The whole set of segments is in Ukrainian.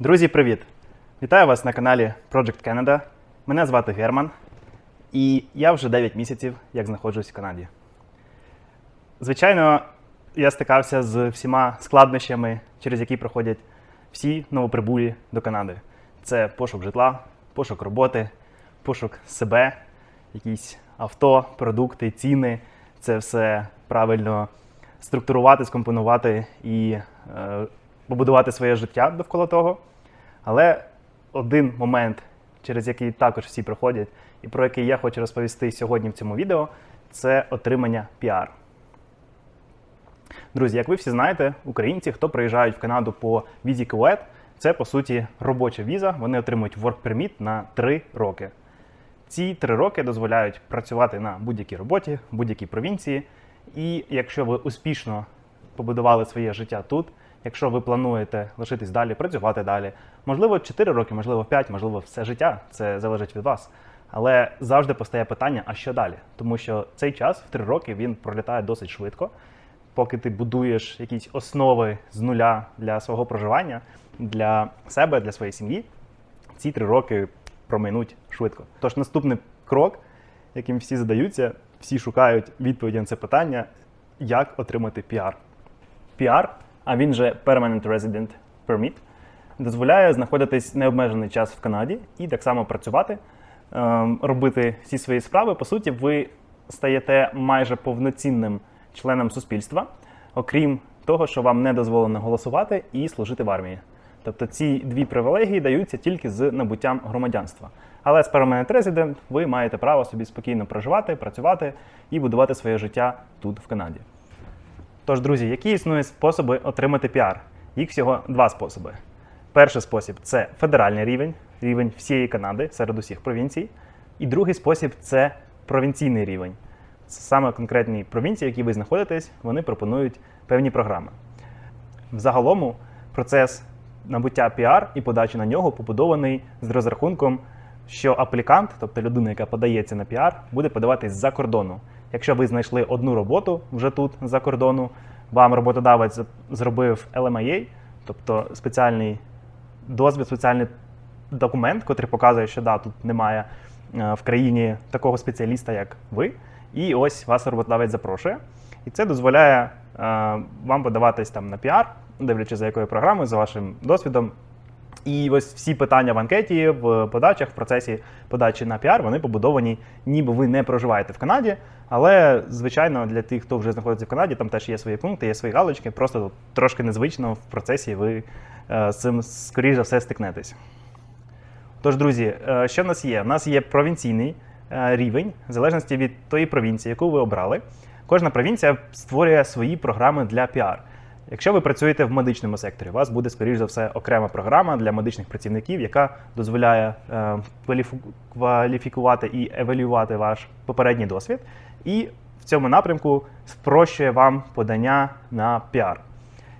Друзі, привіт! Вітаю вас на каналі Project Canada. Мене звати Герман, і я вже 9 місяців як знаходжусь в Канаді. Звичайно, я стикався з всіма складнощами, через які проходять всі новоприбулі до Канади. Це пошук житла, пошук роботи, пошук себе, якісь авто, продукти, ціни. Це все правильно структурувати, скомпонувати і е, побудувати своє життя довкола того. Але один момент, через який також всі проходять, і про який я хочу розповісти сьогодні в цьому відео, це отримання піар. Друзі, як ви всі знаєте, українці, хто приїжджають в Канаду по візі КУЕТ, це по суті робоча віза. Вони отримують work permit на 3 роки. Ці 3 роки дозволяють працювати на будь-якій роботі, будь-якій провінції. І якщо ви успішно побудували своє життя тут, якщо ви плануєте лишитись далі, працювати далі, можливо, 4 роки, можливо, 5, можливо, все життя, це залежить від вас. Але завжди постає питання, а що далі? Тому що цей час в 3 роки він пролітає досить швидко. Поки ти будуєш якісь основи з нуля для свого проживання, для себе, для своєї сім'ї, ці три роки проминуть швидко. Тож наступний крок, яким всі задаються, всі шукають відповіді на це питання, як отримати піар. Піар, а він же Permanent Resident Permit, дозволяє знаходитись необмежений час в Канаді і так само працювати, ем, робити всі свої справи. По суті, ви стаєте майже повноцінним членом суспільства, окрім того, що вам не дозволено голосувати і служити в армії. Тобто ці дві привілегії даються тільки з набуттям громадянства. Але з Permanent Resident ви маєте право собі спокійно проживати, працювати і будувати своє життя тут, в Канаді. Тож, друзі, які існують способи отримати піар? Їх всього два способи. Перший спосіб це федеральний рівень, рівень всієї Канади серед усіх провінцій. І другий спосіб це провінційний рівень. Це саме конкретні провінції, в які ви знаходитесь, вони пропонують певні програми. Взагалому процес набуття піар і подачі на нього побудований з розрахунком, що аплікант, тобто людина, яка подається на піар, буде подаватись з-за кордону. Якщо ви знайшли одну роботу вже тут за кордону, вам роботодавець зробив LMIA, тобто спеціальний дозвіл, спеціальний документ, який показує, що да, тут немає е, в країні такого спеціаліста, як ви. І ось вас роботодавець запрошує. І це дозволяє е, вам подаватись там на піар, дивлячись за якою програмою, за вашим досвідом. І ось всі питання в анкеті, в подачах, в процесі подачі на піар, вони побудовані, ніби ви не проживаєте в Канаді. Але, звичайно, для тих, хто вже знаходиться в Канаді, там теж є свої пункти, є свої галочки. Просто трошки незвично в процесі ви е, з цим, скоріш за все, стикнетесь. Тож, друзі, е, що в нас є? У нас є провінційний е, рівень, в залежності від тої провінції, яку ви обрали. Кожна провінція створює свої програми для піар. Якщо ви працюєте в медичному секторі, у вас буде, скоріш за все, окрема програма для медичних працівників, яка дозволяє е, кваліфікувати і евалювати ваш попередній досвід, і в цьому напрямку спрощує вам подання на піар.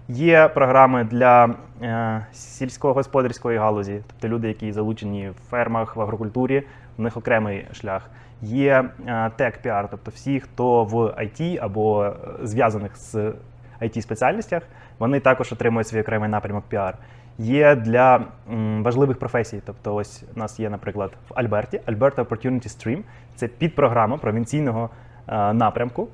Є програми для е, сільськогосподарської галузі, тобто люди, які залучені в фермах, в агрокультурі, у них окремий шлях. Є е, тек-піар, тобто всі, хто в IT або зв'язаних з it спеціальностях, вони також отримують свій окремий напрямок піар. Є для важливих професій. Тобто, ось у нас є, наприклад, в Альберті Alberta Opportunity Stream. Це підпрограма провінційного е, напрямку.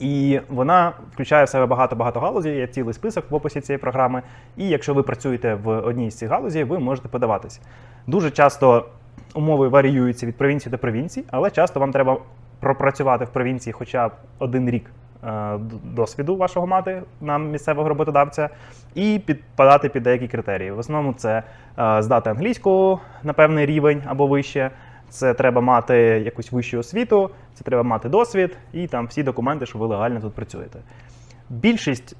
І вона включає в себе багато-багато галузей, є цілий список в описі цієї програми. І якщо ви працюєте в одній з цих галузей, ви можете подаватись. Дуже часто умови варіюються від провінції до провінції, але часто вам треба пропрацювати в провінції хоча б один рік досвіду вашого мати на місцевого роботодавця і підпадати під деякі критерії. В основному це е, здати англійську на певний рівень або вище. Це треба мати якусь вищу освіту, це треба мати досвід і там всі документи, що ви легально тут працюєте. Більшість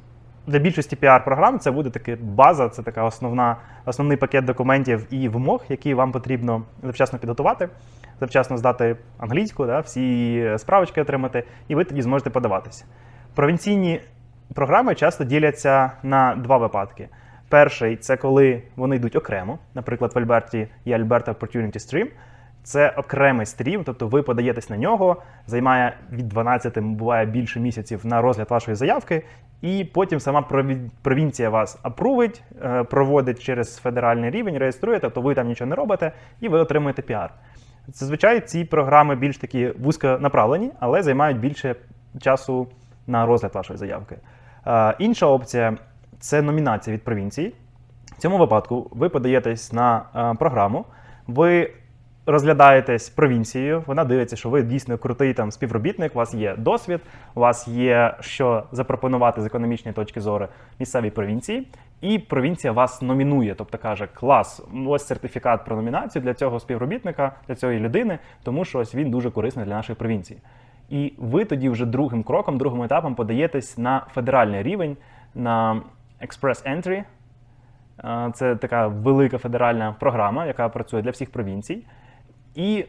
для більшості піар-програм це буде така база, це така основна, основний пакет документів і вимог, які вам потрібно завчасно підготувати, завчасно здати англійську, да, всі справочки отримати, і ви тоді зможете подаватися. Провінційні програми часто діляться на два випадки. Перший це коли вони йдуть окремо. Наприклад, в Альберті є Alberta Opportunity Stream. Це окремий стрім, тобто ви подаєтесь на нього, займає від 12, буває більше місяців на розгляд вашої заявки, І потім сама провінція вас апрувить, е, проводить через федеральний рівень, реєструє, тобто ви там нічого не робите, і ви отримуєте піар. Зазвичай ці програми більш такі вузько направлені, але займають більше часу на розгляд вашої заявки. Е, Інша опція це номінація від провінції. В цьому випадку ви подаєтесь на е, програму, ви розглядаєтесь провінцією, вона дивиться, що ви дійсно крутий там співробітник, у вас є досвід, у вас є що запропонувати з економічної точки зору місцевій провінції, і провінція вас номінує, тобто каже: клас, ось сертифікат про номінацію для цього співробітника, для цієї людини, тому що ось він дуже корисний для нашої провінції. І ви тоді вже другим кроком, другим етапом подаєтесь на федеральний рівень, на Express Entry. Е, Це така велика федеральна програма, яка працює для всіх провінцій. І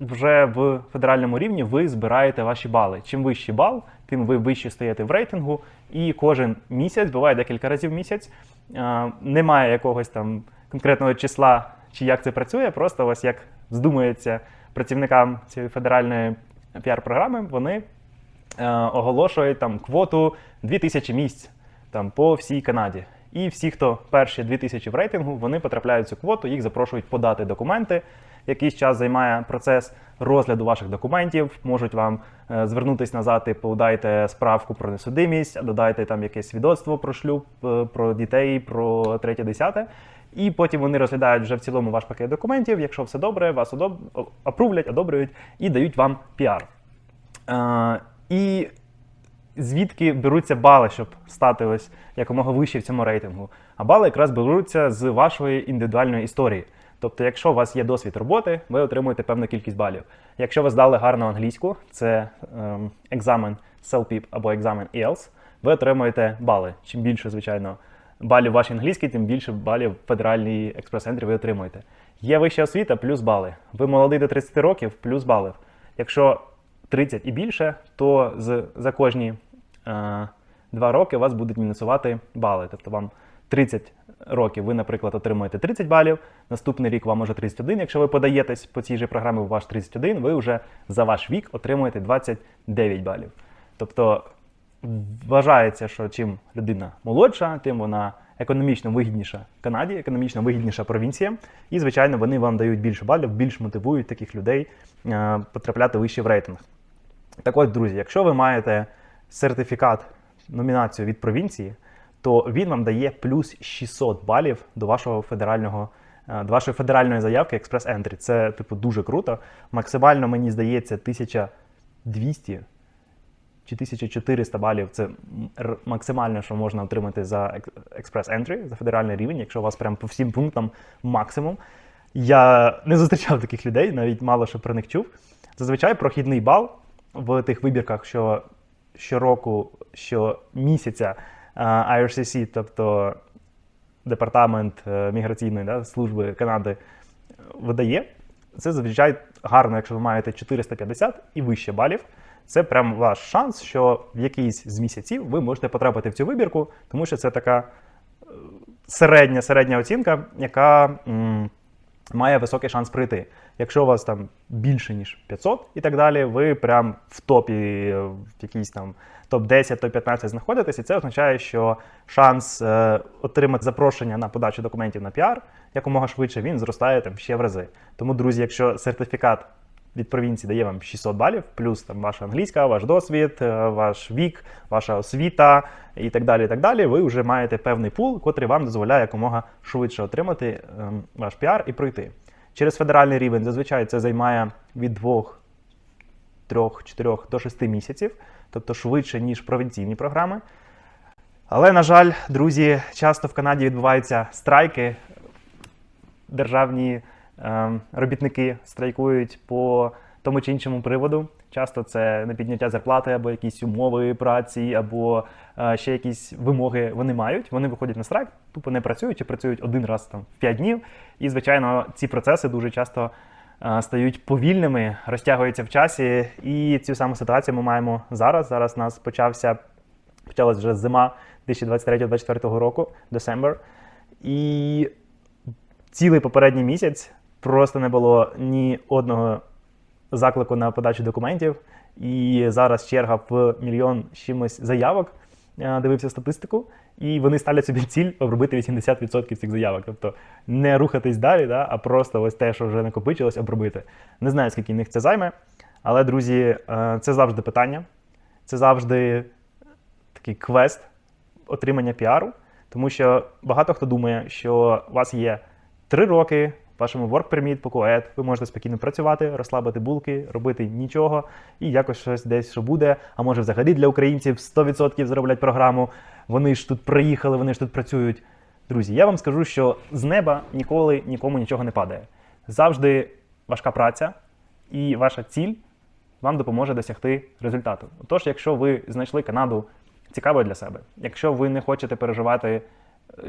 вже в федеральному рівні ви збираєте ваші бали. Чим вищий бал, тим ви вище стаєте в рейтингу. І кожен місяць, буває декілька разів в місяць, е, немає якогось там конкретного числа, чи як це працює, просто ось як здумається працівникам цієї федеральної піар-програми, вони е, оголошують там квоту 2000 місць там, по всій Канаді. І всі, хто перші 2000 в рейтингу, вони потрапляють цю квоту, їх запрошують подати документи. Якийсь час займає процес розгляду ваших документів, можуть вам е, звернутися назад і подайте справку про несудимість, додайте там якесь свідоцтво про шлюб, е, про дітей, про третє десяте. І потім вони розглядають вже в цілому ваш пакет документів. Якщо все добре, вас одоб... апрувлять, одобрюють і дають вам піар. Е, і звідки беруться бали, щоб стати ось якомога вище в цьому рейтингу. А бали якраз беруться з вашої індивідуальної історії. Тобто, якщо у вас є досвід роботи, ви отримуєте певну кількість балів. Якщо ви здали гарну англійську, це ем, екзамен CELPIP або екзамен IELTS, ви отримуєте бали. Чим більше, звичайно, балів вашій англійській, тим більше балів в федеральній експрес-центрі ви отримуєте. Є вища освіта, плюс бали. Ви молодий до 30 років, плюс балів. Якщо 30 і більше, то з, за кожні е, 2 роки вас будуть мінусувати бали. Тобто вам 30 років ви, наприклад, отримуєте 30 балів, наступний рік вам уже 31. Якщо ви подаєтесь по цій же програмі, ваш 31, ви вже за ваш вік отримуєте 29 балів. Тобто вважається, що чим людина молодша, тим вона економічно вигідніша Канаді, економічно вигідніша провінція. І, звичайно, вони вам дають більше балів, більш мотивують таких людей е, потрапляти вище в рейтинг. Так от, друзі, якщо ви маєте сертифікат номінацію від провінції, то він вам дає плюс 600 балів до вашого федерального. е, До вашої федеральної заявки Express Entry. Це, типу, дуже круто. Максимально, мені здається, 1200 чи 1400 балів це максимально, що можна отримати за Express Entry, за федеральний рівень, якщо у вас прям по всім пунктам максимум. Я не зустрічав таких людей, навіть мало що про них чув. Зазвичай прохідний бал в тих вибірках, що щороку, щомісяця е, IRCC, тобто департамент е, міграційної да, служби Канади, видає. Це зазвичай гарно, якщо ви маєте 450 і вище балів. Це прям ваш шанс, що в якийсь з місяців ви можете потрапити в цю вибірку, тому що це така е, середня, середня оцінка, яка м, має високий шанс прийти. Якщо у вас там більше, ніж 500 і так далі, ви прям в топі, е, в якійсь там топ-10, топ-15 знаходитесь, і це означає, що шанс е, отримати запрошення на подачу документів на піар якомога швидше він зростає там ще в рази. Тому, друзі, якщо сертифікат від провінції дає вам 600 балів, плюс там ваша англійська, ваш досвід, е, ваш вік, ваша освіта і так далі. і так далі, Ви вже маєте певний пул, котрий вам дозволяє якомога швидше отримати ем, ваш піар і пройти. Через федеральний рівень зазвичай це займає від 2, 3, 4 до 6 місяців, тобто швидше, ніж провінційні програми. Але, на жаль, друзі, часто в Канаді відбуваються страйки. Державні робітники страйкують по тому чи іншому приводу. Часто це непідняття зарплати або якісь умови праці, або е, ще якісь вимоги вони мають. Вони виходять на страйк, тупо не працюють чи працюють один раз там в 5 днів. І, звичайно, ці процеси дуже часто е, стають повільними, розтягуються в часі. І цю саму ситуацію ми маємо зараз. Зараз у нас почався почалась вже зима 2023-2024 року, December. І цілий попередній місяць просто не було ні одного заклику на подачу документів. І зараз черга в мільйон чимось заявок. е, дивився статистику, і вони ставлять собі ціль обробити 80% цих заявок. Тобто не рухатись далі, да, а просто ось те, що вже накопичилось, обробити. Не знаю, скільки в них це займе, але, друзі, е, це завжди питання. Це завжди такий квест отримання піару, тому що багато хто думає, що у вас є три роки в вашому work permit по КОЕД, ви можете спокійно працювати, розслабити булки, робити нічого і якось щось десь що буде. А може взагалі для українців 100% зроблять програму. Вони ж тут приїхали, вони ж тут працюють. Друзі, я вам скажу, що з неба ніколи нікому нічого не падає. Завжди важка праця і ваша ціль вам допоможе досягти результату. Тож, якщо ви знайшли Канаду цікавою для себе, якщо ви не хочете переживати,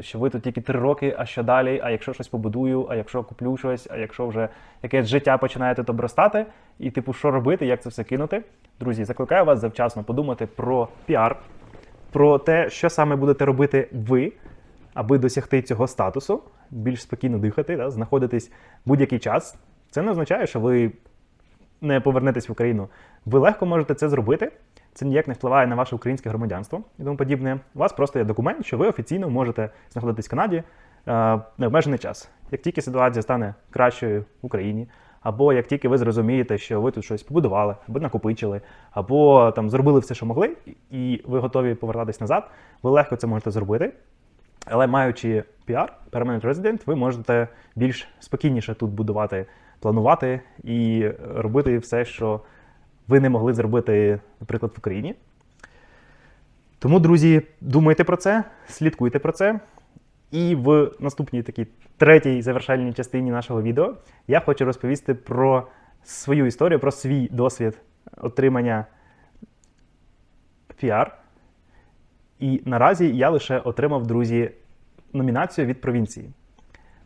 що ви тут тільки три роки, а що далі, а якщо щось побудую, а якщо куплю щось, а якщо вже якесь життя починає тут обростати, і типу, що робити, як це все кинути. Друзі, закликаю вас завчасно подумати про піар, про те, що саме будете робити ви, аби досягти цього статусу, більш спокійно дихати, да, знаходитись будь-який час. Це не означає, що ви не повернетесь в Україну. Ви легко можете це зробити. Це ніяк не впливає на ваше українське громадянство і тому подібне. У вас просто є документ, що ви офіційно можете знаходитись в Канаді е, необмежений час. Як тільки ситуація стане кращою в Україні, або як тільки ви зрозумієте, що ви тут щось побудували, або накопичили, або там зробили все, що могли, і ви готові повертатись назад, ви легко це можете зробити. Але маючи піар, Permanent Resident, ви можете більш спокійніше тут будувати, планувати і робити все, що ви не могли зробити, наприклад, в Україні. Тому, друзі, думайте про це, слідкуйте про це. І в наступній такій третій завершальній частині нашого відео я хочу розповісти про свою історію, про свій досвід отримання піар. І наразі я лише отримав, друзі, номінацію від провінції.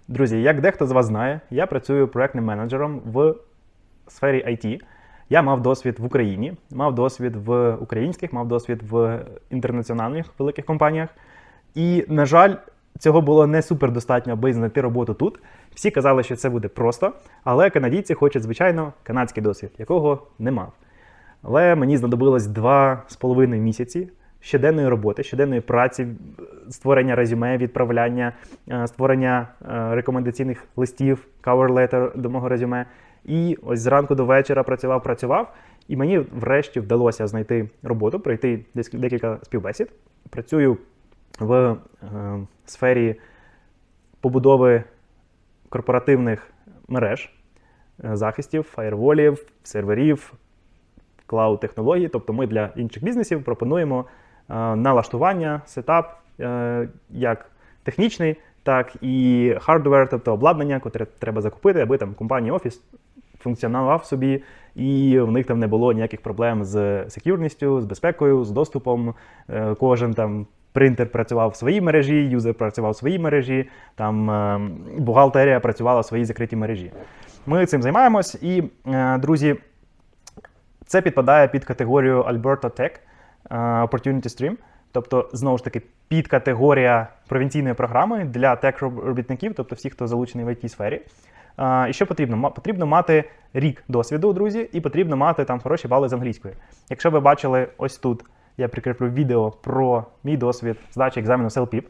Друзі, як дехто з вас знає, я працюю проектним менеджером в сфері IT. Я мав досвід в Україні, мав досвід в українських, мав досвід в інтернаціональних великих компаніях. І, на жаль, цього було не супер достатньо, аби знайти роботу тут. Всі казали, що це буде просто, але канадійці хочуть, звичайно, канадський досвід, якого не мав. Але мені знадобилось два з половиною місяці щоденної роботи, щоденної праці, створення резюме, відправляння, е, створення е, рекомендаційних листів, cover letter до мого резюме. І ось зранку до вечора працював, працював, і мені врешті вдалося знайти роботу, пройти декілька співбесід. Працюю в е, сфері побудови корпоративних мереж, е, захистів, фаєрволів, серверів, клауд-технологій. Тобто ми для інших бізнесів пропонуємо е, налаштування, сетап е, як технічний, так і хардвер, тобто обладнання, яке треба закупити, аби там компанія офіс функціонував собі, і в них там не було ніяких проблем з секюрністю, з безпекою, з доступом. Е, Кожен там принтер працював в своїй мережі, юзер працював в своїй мережі, там е, бухгалтерія працювала в своїй закритій мережі. Ми цим займаємось, і, е, друзі, це підпадає під категорію Alberta Tech Opportunity Stream. Тобто, знову ж таки, підкатегорія провінційної програми для тек-робітників, тобто всіх, хто залучений в it сфері. І що потрібно? Потрібно мати рік досвіду, друзі, і потрібно мати там хороші бали з англійської. Якщо ви бачили ось тут, я прикріплю відео про мій досвід здачі екзамену SLPIP,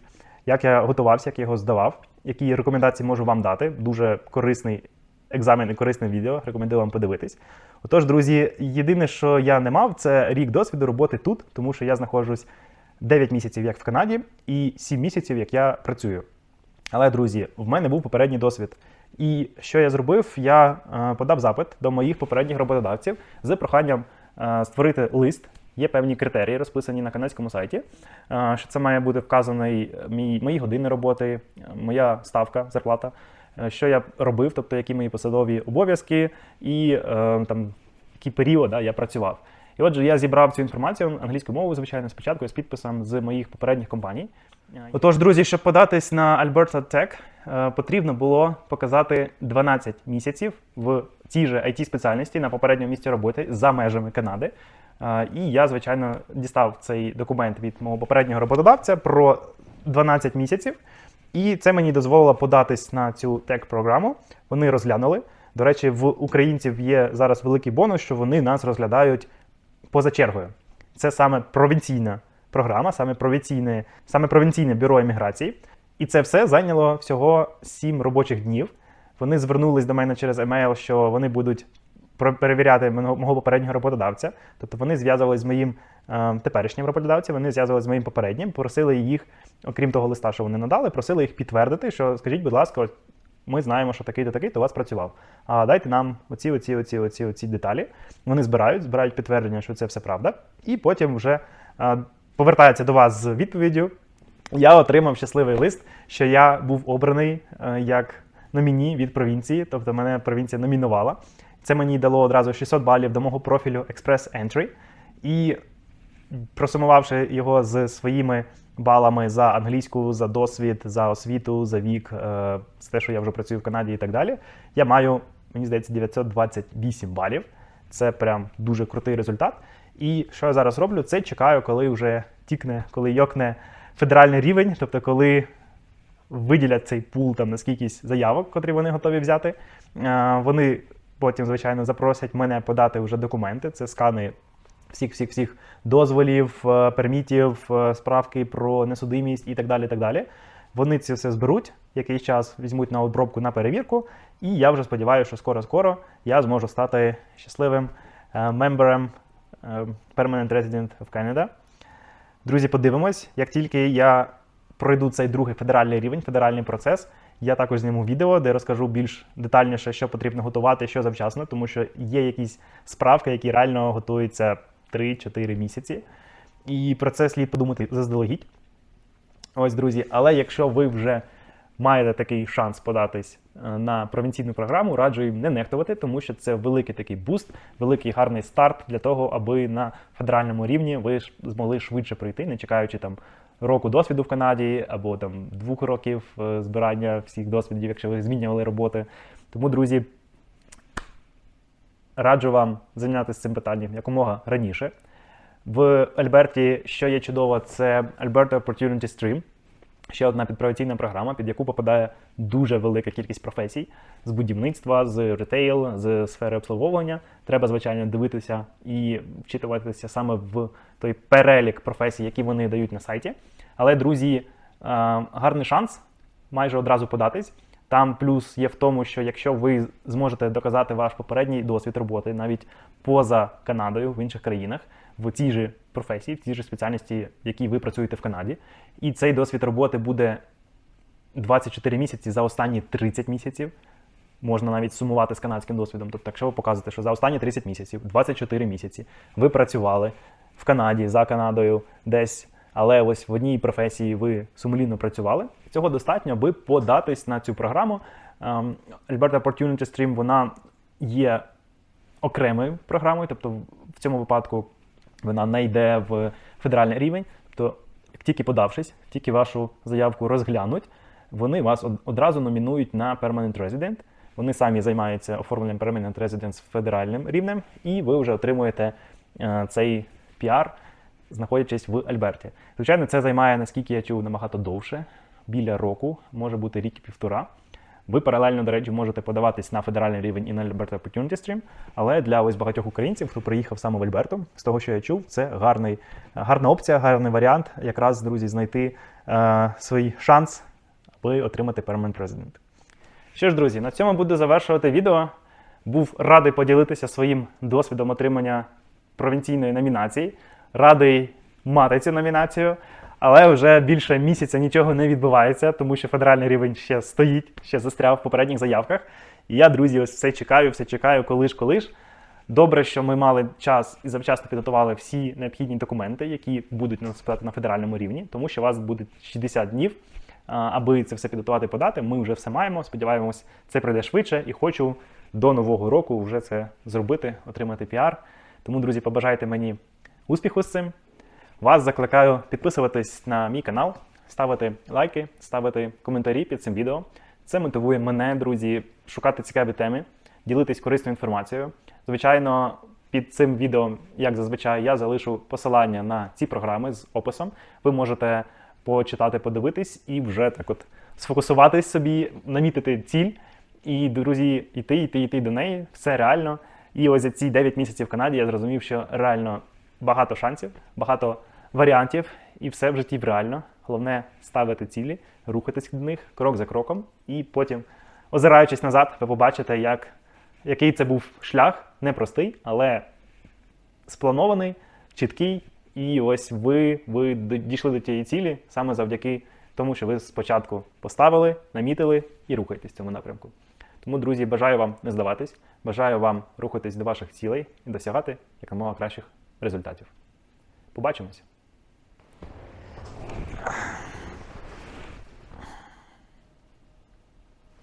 як я готувався, як я його здавав, які рекомендації можу вам дати. Дуже корисний екзамен і корисне відео. Рекомендую вам подивитись. Отож, друзі, єдине, що я не мав, це рік досвіду роботи тут, тому що я знаходжусь 9 місяців як в Канаді і 7 місяців, як я працюю. Але, друзі, в мене був попередній досвід. І що я зробив? Я е, подав запит до моїх попередніх роботодавців з проханням е, створити лист. Є певні критерії, розписані на канадському сайті. е, Що це має бути вказаний мій, мої години роботи, моя ставка, зарплата, що я робив, тобто які мої посадові обов'язки і там який період да, я працював. І отже, я зібрав цю інформацію англійською мовою, звичайно, спочатку з підписом з моїх попередніх компаній. Отож, друзі, щоб податись на Alberta Tech, потрібно було показати 12 місяців в цій же it спеціальності на попередньому місці роботи за межами Канади. Е, І я, звичайно, дістав цей документ від мого попереднього роботодавця про 12 місяців. І це мені дозволило податись на цю тек-програму. Вони розглянули. До речі, в українців є зараз великий бонус, що вони нас розглядають поза чергою. Це саме провінційна програма, саме провінційне, саме провінційне бюро імміграції. І це все зайняло всього 7 робочих днів. Вони звернулись до мене через емейл, що вони будуть перевіряти мого попереднього роботодавця. Тобто вони зв'язувалися з моїм е, теперішнім роботодавцем, вони зв'язувалися з моїм попереднім, просили їх, окрім того листа, що вони надали, просили їх підтвердити, що скажіть, будь ласка, ми знаємо, що такий-то такий-то у вас працював. А дайте нам оці, оці, оці, оці, оці деталі. Вони збирають, збирають підтвердження, що це все правда, і потім вже е, повертаються до вас з відповіддю. Я отримав щасливий лист, що я був обраний е, як номіні від провінції, тобто мене провінція номінувала. Це мені дало одразу 600 балів до мого профілю Express Entry. І просумувавши його з своїми балами за англійську, за досвід, за освіту, за вік, е, з те, що я вже працюю в Канаді і так далі, я маю, мені здається, 928 балів. Це прям дуже крутий результат. І що я зараз роблю? Це чекаю, коли вже тікне, коли йокне федеральний рівень, тобто коли виділять цей пул там на скількись заявок, котрі вони готові взяти. Е, Вони потім, звичайно, запросять мене подати вже документи. Це скани всіх всіх всіх дозволів, е, пермітів, е, справки про несудимість і так далі. так далі. Вони це все зберуть, якийсь час візьмуть на обробку на перевірку, і я вже сподіваюся, що скоро-скоро я зможу стати щасливим мембером Permanent Resident of Canada. Друзі, подивимось, як тільки я пройду цей другий федеральний рівень, федеральний процес, я також зніму відео, де розкажу більш детальніше, що потрібно готувати, що завчасно, тому що є якісь справки, які реально готуються 3-4 місяці. І про це слід подумати заздалегідь. Ось, друзі, але якщо ви вже маєте такий шанс податись е, на провінційну програму, раджу їм не нехтувати, тому що це великий такий буст, великий гарний старт для того, аби на федеральному рівні ви змогли швидше прийти, не чекаючи там року досвіду в Канаді або там двох років е, збирання всіх досвідів, якщо ви змінювали роботи. Тому, друзі, раджу вам зайнятися цим питанням якомога раніше. В Альберті, що є чудово, це Alberta Opportunity Stream. Ще одна підпровінційна програма, під яку попадає дуже велика кількість професій з будівництва, з ретейл, з сфери обслуговування. Треба, звичайно, дивитися і вчитуватися саме в той перелік професій, які вони дають на сайті. Але, друзі, е, гарний шанс майже одразу податись. Там плюс є в тому, що якщо ви зможете доказати ваш попередній досвід роботи навіть поза Канадою в інших країнах, в цій же професії, в тій же спеціальності, в якій ви працюєте в Канаді, і цей досвід роботи буде 24 місяці за останні 30 місяців. Можна навіть сумувати з канадським досвідом. Тобто, якщо ви показуєте, що за останні 30 місяців, 24 місяці, ви працювали в Канаді, за Канадою, десь, але ось в одній професії ви сумлінно працювали. Цього достатньо, аби податись на цю програму. Ем, Alberta Opportunity Stream вона є окремою програмою, тобто в цьому випадку вона не йде в федеральний рівень. Тобто, тільки подавшись, тільки вашу заявку розглянуть, вони вас одразу номінують на Permanent Resident. Вони самі займаються оформленням Permanent Resident з федеральним рівнем, і ви вже отримуєте е, цей піар, знаходячись в Альберті. Звичайно, це займає, наскільки я чув, набагато довше, біля року, може бути рік і півтора. Ви паралельно, до речі, можете подаватись на федеральний рівень і на Alberta Opportunity Stream, але для ось багатьох українців, хто приїхав саме в Альберту, з того, що я чув, це гарний, гарна опція, гарний варіант, якраз, друзі, знайти е, свій шанс, аби отримати Permanent Resident. Що ж, друзі, на цьому буду завершувати відео. Був радий поділитися своїм досвідом отримання провінційної номінації. Радий мати цю номінацію, але вже більше місяця нічого не відбувається, тому що федеральний рівень ще стоїть, ще застряв в попередніх заявках. І я, друзі, ось все чекаю, все чекаю, коли ж, коли ж. Добре, що ми мали час і завчасно підготували всі необхідні документи, які будуть нас питати на федеральному рівні, тому що у вас буде 60 днів, аби це все підготувати і подати. Ми вже все маємо. Сподіваємось, це пройде швидше і хочу до нового року вже це зробити, отримати піар. Тому, друзі, побажайте мені успіху з цим. Вас закликаю підписуватись на мій канал, ставити лайки, ставити коментарі під цим відео. Це мотивує мене, друзі, шукати цікаві теми, ділитись корисною інформацією. Звичайно, під цим відео, як зазвичай, я залишу посилання на ці програми з описом. Ви можете почитати, подивитись і вже так от сфокусуватись собі, намітити ціль. І, друзі, йти, йти, йти до неї. Все реально. І ось за ці 9 місяців в Канаді я зрозумів, що реально багато шансів, багато варіантів, і все в житті реально. Головне ставити цілі, рухатись до них крок за кроком, і потім, озираючись назад, ви побачите, як, який це був шлях, непростий, але спланований, чіткий. І ось ви, ви дійшли до тієї цілі саме завдяки тому, що ви спочатку поставили, намітили і рухаєтесь в цьому напрямку. Тому, друзі, бажаю вам не здаватись, бажаю вам рухатись до ваших цілей і досягати якомога кращих результатів. Побачимося!